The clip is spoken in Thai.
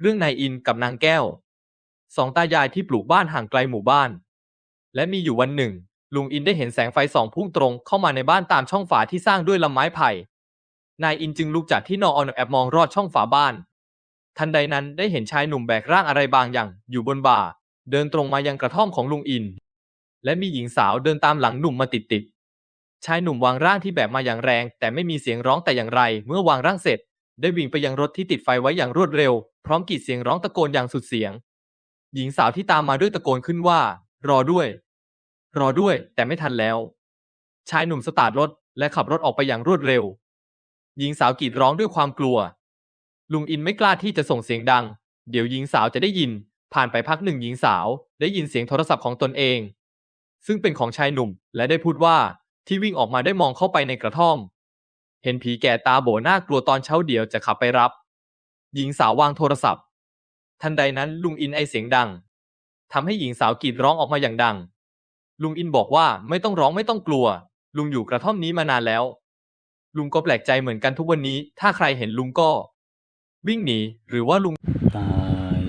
เรื่องนายอินกับนางแก้ว สองตายายที่ปลูกบ้านห่างไกลหมู่บ้าน และมีอยู่วันหนึ่ง ลุงอินได้เห็นแสงไฟส่องพุ่งตรงเข้ามาในบ้านตามช่องฝาที่สร้างด้วยลำไม้ไผ่ นายอินจึงลุกจากที่นอนแอบมองรอดช่องฝาบ้าน ทันใดนั้นได้เห็นชายหนุ่มแบกร่างอะไรบางอย่างอยู่บนบ่า เดินตรงมายังกระท่อมของลุงอิน และมีหญิงสาวเดินตามหลังหนุ่มมาติดๆชายหนุ่มวางร่างที่แบกมาอย่างแรง แต่ไม่มีเสียงร้องแต่อย่างไร เมื่อวางร่างเสร็จ ได้วิ่งไปยังรถที่ติดไฟไว้อย่างรวดเร็ว พร้อมกรีดเสียงร้องตะโกนอย่างสุดเสียง หญิงสาวที่ตามมาด้วยตะโกนขึ้นว่า รอด้วย รอด้วย แต่ไม่ทันแล้ว ชายหนุ่มสตาร์ทรถ และขับรถออกไปอย่างรวดเร็ว หญิงสาวกรีดร้องด้วยความกลัว ลุงอินไม่กล้าที่จะส่งเสียงดัง เดี๋ยวหญิงสาวจะได้ยิน ผ่านไปพักหนึ่งหญิงสาว ได้ยินเสียงโทรศัพท์ของตนเอง ซึ่งเป็นของชายหนุ่ม และได้พูดว่าที่วิ่งออกมาได้มองเข้าไปในกระท่อม เห็นผีแก่ตาโบน่ากลัวตอนเช้าเดียวจะขับไปรับ หญิงสาววางโทรศัพท์ ทันใดนั้นลุงอินไอเสียงดังทำให้หญิงสาวกรีดร้องออกมาอย่างดัง ลุงอินบอกว่าไม่ต้องร้องไม่ต้องกลัว ลุงอยู่กระท่อมนี้มานานแล้ว ลุงก็แปลกใจเหมือนกันทุกวันนี้ ถ้าใครเห็นลุงก็ วิ่งหนีหรือว่าลุงตาย